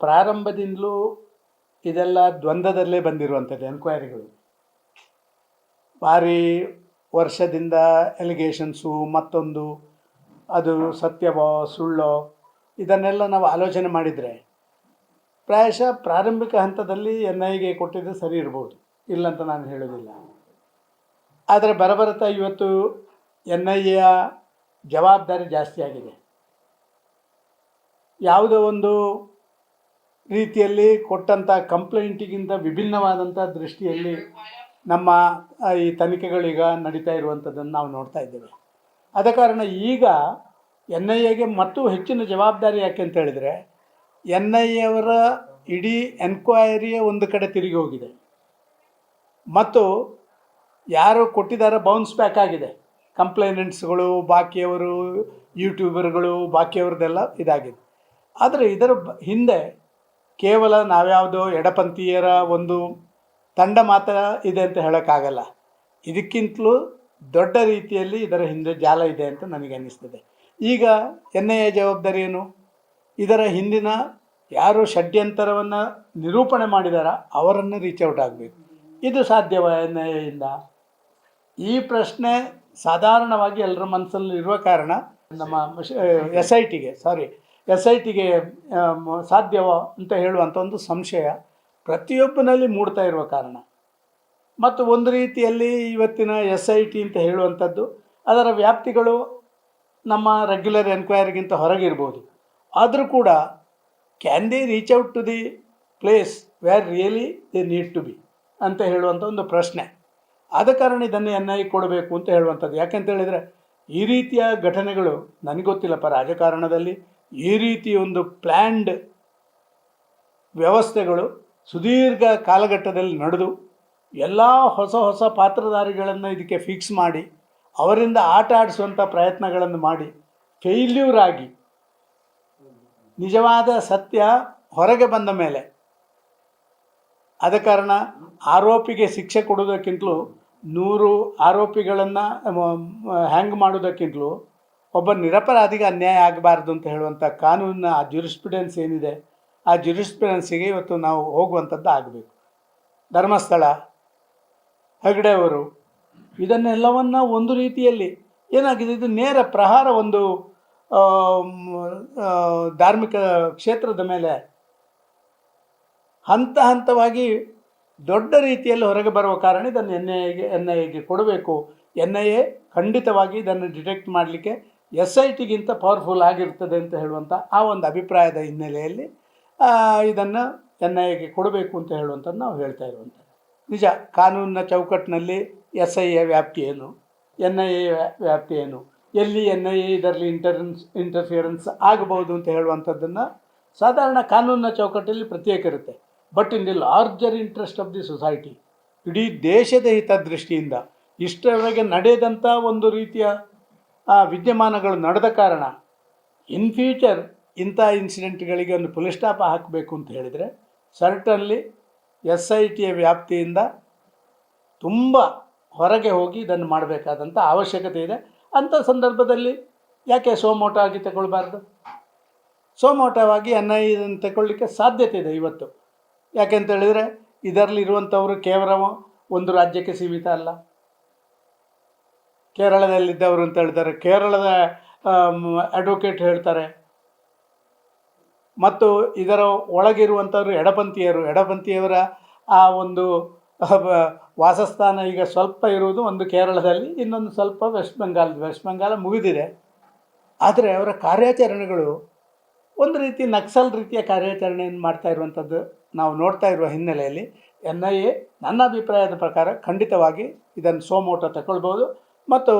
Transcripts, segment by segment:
ಪ್ರಾರಂಭದಿಂದಲೂ ಇದೆಲ್ಲ ದ್ವಂದ್ವದಲ್ಲೇ ಬಂದಿರುವಂಥದ್ದು ಎನ್ಕ್ವೈರಿಗಳು ಭಾರಿ ವರ್ಷದಿಂದ ಎಲಿಗೇಷನ್ಸು ಮತ್ತೊಂದು, ಅದು ಸತ್ಯವೋ, ಸುಳ್ಳೋ, ಇದನ್ನೆಲ್ಲ ನಾವು ಆಲೋಚನೆ ಮಾಡಿದರೆ ಪ್ರಾಯಶಃ ಪ್ರಾರಂಭಿಕ ಹಂತದಲ್ಲಿ ಎನ್ ಐಗೆ ಕೊಟ್ಟಿದ್ದು ಸರಿ ಇರ್ಬೋದು. ಇಲ್ಲಂತ ನಾನು ಹೇಳೋದಿಲ್ಲ ಆದರೆ ಬರಬರುತ್ತಾ ಇವತ್ತು ಎನ್ ಐ ಎಯ ಜವಾಬ್ದಾರಿ ಜಾಸ್ತಿ ಆಗಿದೆ ಯಾವುದೋ ಒಂದು ರೀತಿಯಲ್ಲಿ ಕೊಟ್ಟಂಥ ಕಂಪ್ಲೇಂಟಿಗಿಂತ ವಿಭಿನ್ನವಾದಂಥ ದೃಷ್ಟಿಯಲ್ಲಿ ನಮ್ಮ ಈ ತನಿಖೆಗಳೀಗ ನಡೀತಾ ಇರುವಂಥದ್ದನ್ನು ನಾವು ನೋಡ್ತಾ ಇದ್ದೇವೆ. ಆದ ಕಾರಣ ಈಗ ಎನ್ ಐ ಎಗೆ ಮತ್ತು ಹೆಚ್ಚಿನ ಜವಾಬ್ದಾರಿ ಯಾಕೆ ಅಂತ ಹೇಳಿದರೆ, ಎನ್ ಐ ಎವರ ಇಡೀ ಎನ್ಕ್ವೈರಿಯೇ ಒಂದು ಕಡೆ ತಿರುಗಿ ಹೋಗಿದೆ. ಮತ್ತು ಯಾರು ಕೊಟ್ಟಿದ್ದಾರೆ ಬೌನ್ಸ್ ಬ್ಯಾಕ್ ಆಗಿದೆ. ಕಂಪ್ಲೇನೆಂಟ್ಸ್ಗಳು, ಬಾಕಿಯವರು, ಯೂಟ್ಯೂಬರ್ಗಳು, ಬಾಕಿಯವ್ರದ್ದೆಲ್ಲ ಇದಾಗಿದೆ. ಆದರೆ ಇದರ ಹಿಂದೆ ಕೇವಲ ನಾವ್ಯಾವುದೋ ಎಡಪಂಥೀಯರ ಒಂದು ತಂಡ ಮಾತ್ರ ಇದೆ ಅಂತ ಹೇಳೋಕ್ಕಾಗಲ್ಲ. ಇದಕ್ಕಿಂತಲೂ ದೊಡ್ಡ ರೀತಿಯಲ್ಲಿ ಇದರ ಹಿಂದೆ ಜಾಲ ಇದೆ ಅಂತ ನನಗೆ ಅನ್ನಿಸ್ತದೆ. ಈಗ ಎನ್ ಐ ಎ ಜವಾಬ್ದಾರಿ ಏನು? ಇದರ ಹಿಂದಿನ ಯಾರು ಷಡ್ಯಂತರವನ್ನು ನಿರೂಪಣೆ ಮಾಡಿದಾರ ಅವರನ್ನು ರೀಚ್ ಔಟ್ ಆಗಬೇಕು. ಇದು ಸಾಧ್ಯವ ಎನ್ ಐ ಎಯಿಂದ ಈ ಪ್ರಶ್ನೆ ಸಾಧಾರಣವಾಗಿ ಎಲ್ಲರ ಮನಸ್ಸಲ್ಲಿ ಇರುವ ಕಾರಣ ನಮ್ಮ ಎಸ್ ಐ ಟಿಗೆ ಸಾರಿ ಎಸ್ ಐ ಟಿಗೆ ಸಾಧ್ಯವೋ ಅಂತ ಹೇಳುವಂಥ ಒಂದು ಸಂಶಯ ಪ್ರತಿಯೊಬ್ಬನಲ್ಲಿ ಮೂಡ್ತಾ ಇರುವ ಕಾರಣ. ಮತ್ತು ಒಂದು ರೀತಿಯಲ್ಲಿ ಇವತ್ತಿನ ಎಸ್ ಐ ಟಿ ಅಂತ ಹೇಳುವಂಥದ್ದು, ಅದರ ವ್ಯಾಪ್ತಿಗಳು ನಮ್ಮ ರೆಗ್ಯುಲರ್ ಎನ್ಕ್ವೈರಿಗಿಂತ ಹೊರಗಿರ್ಬೋದು. ಆದರೂ ಕೂಡ can they reach out to the place where really they need to be ಅಂತ ಹೇಳುವಂಥ ಒಂದು ಪ್ರಶ್ನೆ. ಆದ ಕಾರಣ ಇದನ್ನು ಎನ್ ಐ ಕೊಡಬೇಕು ಅಂತ ಹೇಳುವಂಥದ್ದು. ಯಾಕೆಂತ ಹೇಳಿದರೆ, ಈ ರೀತಿಯ ಘಟನೆಗಳು ನನಗೆ ಗೊತ್ತಿಲ್ಲಪ್ಪ ರಾಜಕಾರಣದಲ್ಲಿ. ಈ ರೀತಿ ಒಂದು ಪ್ಲ್ಯಾಂಡ್ ವ್ಯವಸ್ಥೆಗಳು ಸುದೀರ್ಘ ಕಾಲಘಟ್ಟದಲ್ಲಿ ನಡೆದು ಎಲ್ಲ ಹೊಸ ಹೊಸ ಪಾತ್ರಧಾರಿಗಳನ್ನು ಇದಕ್ಕೆ ಫಿಕ್ಸ್ ಮಾಡಿ, ಅವರಿಂದ ಆಟ ಆಡಿಸುವಂಥ ಪ್ರಯತ್ನಗಳನ್ನು ಮಾಡಿ ಫೇಲ್ಯೂರ್ ಆಗಿ, ನಿಜವಾದ ಸತ್ಯ ಹೊರಗೆ ಬಂದ ಮೇಲೆ, ಆದ ಕಾರಣ ಆರೋಪಿಗೆ ಶಿಕ್ಷೆ ಕೊಡೋದಕ್ಕಿಂತಲೂ ನೂರು ಆರೋಪಿಗಳನ್ನು ಹ್ಯಾಂಗ್ ಮಾಡೋದಕ್ಕಿಂತಲೂ ಒಬ್ಬ ನಿರಪರಾಧಿಗೆ ಅನ್ಯಾಯ ಆಗಬಾರ್ದು ಅಂತ ಹೇಳುವಂಥ ಕಾನೂನಿನ ಆ ಜುರಿಸ್ಪಿಡೆನ್ಸ್ ಏನಿದೆ, ಆ ಜುರಿಸ್ಪಿಡೆನ್ಸಿಗೆ ಇವತ್ತು ನಾವು ಹೋಗುವಂಥದ್ದು ಆಗಬೇಕು. ಧರ್ಮಸ್ಥಳ, ಹೆಗಡೆಯವರು, ಇದನ್ನೆಲ್ಲವನ್ನ ಒಂದು ರೀತಿಯಲ್ಲಿ ಏನಾಗಿದೆ, ಇದು ನೇರ ಪ್ರಹಾರ ಒಂದು ಧಾರ್ಮಿಕ ಕ್ಷೇತ್ರದ ಮೇಲೆ ಹಂತ ಹಂತವಾಗಿ ದೊಡ್ಡ ರೀತಿಯಲ್ಲಿ ಹೊರಗೆ ಬರುವ ಕಾರಣ ಇದನ್ನು ಎನ್ ಐ ಎಗೆ ಎನ್ ಐ ಎಗೆ ಕೊಡಬೇಕು. ಎನ್ ಐ ಎ ಖಂಡಿತವಾಗಿ ಇದನ್ನು ಡಿಟೆಕ್ಟ್ ಮಾಡಲಿಕ್ಕೆ ಎಸ್ ಐ ಟಿಗಿಂತ ಪವರ್ಫುಲ್ ಆಗಿರ್ತದೆ ಅಂತ ಹೇಳುವಂಥ ಆ ಒಂದು ಅಭಿಪ್ರಾಯದ ಹಿನ್ನೆಲೆಯಲ್ಲಿ ಇದನ್ನು ಎನ್ ಐ ಎಗೆ ಕೊಡಬೇಕು ಅಂತ ಹೇಳುವಂಥದ್ದು ನಾವು ಹೇಳ್ತಾ ಇರುವಂಥದ್ದು. ನಿಜ, ಕಾನೂನಿನ ಚೌಕಟ್ಟಿನಲ್ಲಿ ಎಸ್ ಐ ಎ ವ್ಯಾಪ್ತಿ ಏನು? ಎನ್ ಐ ಎ ವ್ಯಾಪ್ತಿ ಏನು? ಎಲ್ಲಿ ಎನ್ ಐ ಎ ಇದರಲ್ಲಿ ಇಂಟರ್ನ್ಸ್ ಇಂಟರ್ಫಿಯರೆನ್ಸ್ ಆಗಬಹುದು ಅಂತ ಹೇಳುವಂಥದ್ದನ್ನು ಸಾಧಾರಣ ಕಾನೂನಿನ ಚೌಕಟ್ಟಲ್ಲಿ ಪ್ರತ್ಯೇಕ ಇರುತ್ತೆ. But in the larger interest of the society ಇಡೀ ದೇಶದ ಹಿತದೃಷ್ಟಿಯಿಂದ ಇಷ್ಟರವರೆಗೆ ನಡೆದಂಥ ಒಂದು ರೀತಿಯ ಆ, ವಿದ್ಯಮಾನಗಳು ನಡೆದ ಕಾರಣ ಇನ್ ಫ್ಯೂಚರ್ ಇಂಥ ಇನ್ಸಿಡೆಂಟ್ಗಳಿಗೆ ಒಂದು ಪುಲಿ ಸ್ಟಾಪ್ ಹಾಕಬೇಕು ಅಂತ ಹೇಳಿದರೆ ಸರ್ಟನ್ಲಿ ಎಸ್ ಐ ಟಿಯ ವ್ಯಾಪ್ತಿಯಿಂದ ತುಂಬ ಹೊರಗೆ ಹೋಗಿ ಇದನ್ನು ಮಾಡಬೇಕಾದಂಥ ಅವಶ್ಯಕತೆ ಇದೆ. ಅಂಥ ಸಂದರ್ಭದಲ್ಲಿ ಯಾಕೆ ಸೋಮೋಟ ತಗೊಳ್ಬಾರ್ದು? ಸೋಮೋಟವಾಗಿ ಎನ್ ಐ ಇದನ್ನು ತಗೊಳ್ಳಿಕ್ಕೆ ಸಾಧ್ಯತೆ ಇದೆ ಇವತ್ತು. ಯಾಕೆಂತ ಹೇಳಿದರೆ ಇದರಲ್ಲಿರುವಂಥವರು ಕೇವಲ ಒಂದು ರಾಜ್ಯಕ್ಕೆ ಸೀಮಿತ ಅಲ್ಲ. ಕೇರಳದಲ್ಲಿದ್ದವರು ಅಂತ ಹೇಳ್ತಾರೆ. ಕೇರಳದ ಅಡ್ವೊಕೇಟ್ ಹೇಳ್ತಾರೆ. ಮತ್ತು ಇದರ ಒಳಗಿರುವಂಥವ್ರು ಎಡಪಂಥೀಯರು. ಎಡಪಂಥೀಯವರ ಆ ಒಂದು ವಾಸಸ್ಥಾನ ಈಗ ಸ್ವಲ್ಪ ಇರುವುದು ಒಂದು ಕೇರಳದಲ್ಲಿ, ಇನ್ನೊಂದು ಸ್ವಲ್ಪ ವೆಸ್ಟ್ ಬೆಂಗಾಲ್, ವೆಸ್ಟ್ ಬೆಂಗಾಲ ಮುಗಿದಿದೆ. ಆದರೆ ಅವರ ಕಾರ್ಯಾಚರಣೆಗಳು ಒಂದು ರೀತಿ ನಕ್ಸಲ್ ರೀತಿಯ ಕಾರ್ಯಾಚರಣೆಯನ್ನು ಮಾಡ್ತಾ ಇರುವಂಥದ್ದು ನಾವು ನೋಡ್ತಾ ಇರುವ ಹಿನ್ನೆಲೆಯಲ್ಲಿ ಎನ್ ಐ ಎ ನನ್ನ ಅಭಿಪ್ರಾಯದ ಪ್ರಕಾರ ಖಂಡಿತವಾಗಿ ಇದನ್ನು ಸೋಮೋಟ ತಗೊಳ್ಬೋದು ಮತ್ತು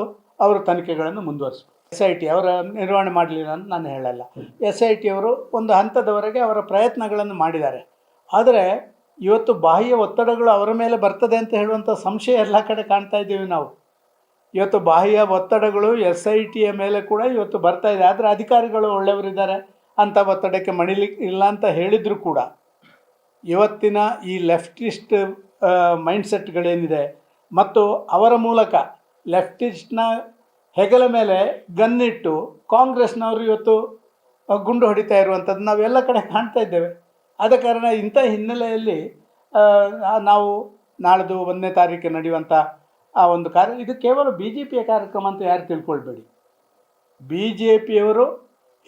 ಅವರು ತನಿಖೆಗಳನ್ನು ಮುಂದುವರಿಸಬೇಕು. ಎಸ್ ಐ ಟಿ ಅವರ ನಿರ್ವಹಣೆ ಮಾಡಲಿಲ್ಲ ಅಂತ ನಾನು ಹೇಳಲ್ಲ. ಎಸ್ ಐ ಟಿ ಅವರು ಒಂದು ಹಂತದವರೆಗೆ ಅವರ ಪ್ರಯತ್ನಗಳನ್ನು ಮಾಡಿದ್ದಾರೆ. ಆದರೆ ಇವತ್ತು ಬಾಹ್ಯ ಒತ್ತಡಗಳು ಅವರ ಮೇಲೆ ಬರ್ತದೆ ಅಂತ ಹೇಳುವಂಥ ಸಂಶಯ ಎಲ್ಲ ಕಡೆ ಕಾಣ್ತಾ ಇದ್ದೀವಿ ನಾವು. ಇವತ್ತು ಬಾಹ್ಯ ಒತ್ತಡಗಳು ಎಸ್ ಐ ಟಿಯ ಮೇಲೆ ಕೂಡ ಇವತ್ತು ಬರ್ತಾ ಇದೆ. ಆದರೆ ಅಧಿಕಾರಿಗಳು ಒಳ್ಳೆಯವರಿದ್ದಾರೆ. ಅಂಥ ಒತ್ತಡಕ್ಕೆ ಮಣಿಲಿ ಇಲ್ಲ ಅಂತ ಹೇಳಿದರೂ ಕೂಡ ಇವತ್ತಿನ ಈ ಲೆಫ್ಟಿಸ್ಟ್ ಮೈಂಡ್ಸೆಟ್ಗಳೇನಿದೆ ಮತ್ತು ಅವರ ಮೂಲಕ ಲೆಫ್ಟಿಸ್ಟ್ನ ಹೆಗಲ ಮೇಲೆ ಗನ್ನಿಟ್ಟು ಕಾಂಗ್ರೆಸ್ನವರು ಇವತ್ತು ಗುಂಡು ಹೊಡಿತಾ ಇರುವಂಥದ್ದು ನಾವೆಲ್ಲ ಕಡೆ ಕಾಣ್ತಾ ಇದ್ದೇವೆ. ಆದ ಕಾರಣ ಇಂಥ ಹಿನ್ನೆಲೆಯಲ್ಲಿ ನಾವು ನಾಳೆದು ಒಂದನೇ ತಾರೀಕು ನಡೆಯುವಂಥ ಆ ಒಂದು ಕಾರ್ಯ, ಇದು ಕೇವಲ ಬಿ ಜೆ ಪಿಯ ಕಾರ್ಯಕ್ರಮ ಅಂತ ಯಾರು ತಿಳ್ಕೊಳ್ಬೇಡಿ. ಬಿ ಜೆ ಪಿಯವರು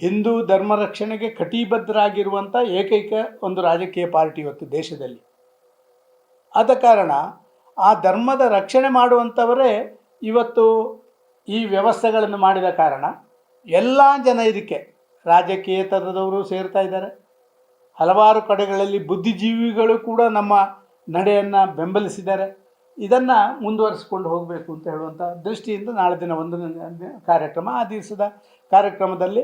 ಹಿಂದೂ ಧರ್ಮ ರಕ್ಷಣೆಗೆ ಕಟಿಬದ್ಧರಾಗಿರುವಂಥ ಏಕೈಕ ಒಂದು ರಾಜಕೀಯ ಪಾರ್ಟಿ ಇವತ್ತು ದೇಶದಲ್ಲಿ. ಆದ ಕಾರಣ ಆ ಧರ್ಮದ ರಕ್ಷಣೆ ಮಾಡುವಂಥವರೇ ಇವತ್ತು ಈ ವ್ಯವಸ್ಥೆಗಳನ್ನು ಮಾಡಿದ ಕಾರಣ ಎಲ್ಲ ಜನ ಇದಕ್ಕೆ ರಾಜಕೀಯೇತರದವರು ಸೇರ್ತಾ ಇದ್ದಾರೆ. ಹಲವಾರು ಕಡೆಗಳಲ್ಲಿ ಬುದ್ಧಿಜೀವಿಗಳು ಕೂಡ ನಮ್ಮ ನಡೆಯನ್ನು ಬೆಂಬಲಿಸಿದ್ದಾರೆ. ಇದನ್ನು ಮುಂದುವರಿಸಿಕೊಂಡು ಹೋಗಬೇಕು ಅಂತ ಹೇಳುವಂಥ ದೃಷ್ಟಿಯಿಂದ ನಾಳೆ ದಿನ ಒಂದು ಕಾರ್ಯಕ್ರಮ ಆ ದಿವಸದ ಕಾರ್ಯಕ್ರಮದಲ್ಲಿ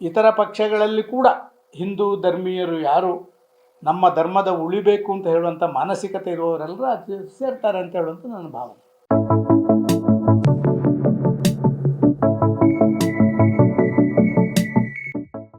ಇತರ ಪಕ್ಷಗಳಲ್ಲಿ ಕೂಡ ಹಿಂದೂ ಧರ್ಮೀಯರು ಯಾರು ನಮ್ಮ ಧರ್ಮದ ಉಳಿಬೇಕು ಅಂತ ಹೇಳುವಂಥ ಮಾನಸಿಕತೆ ಇರುವವರೆಲ್ಲರೂ ಸೇರ್ತಾರೆ ಅಂತ ಹೇಳುವಂಥ ನನ್ನ ಭಾವನೆ.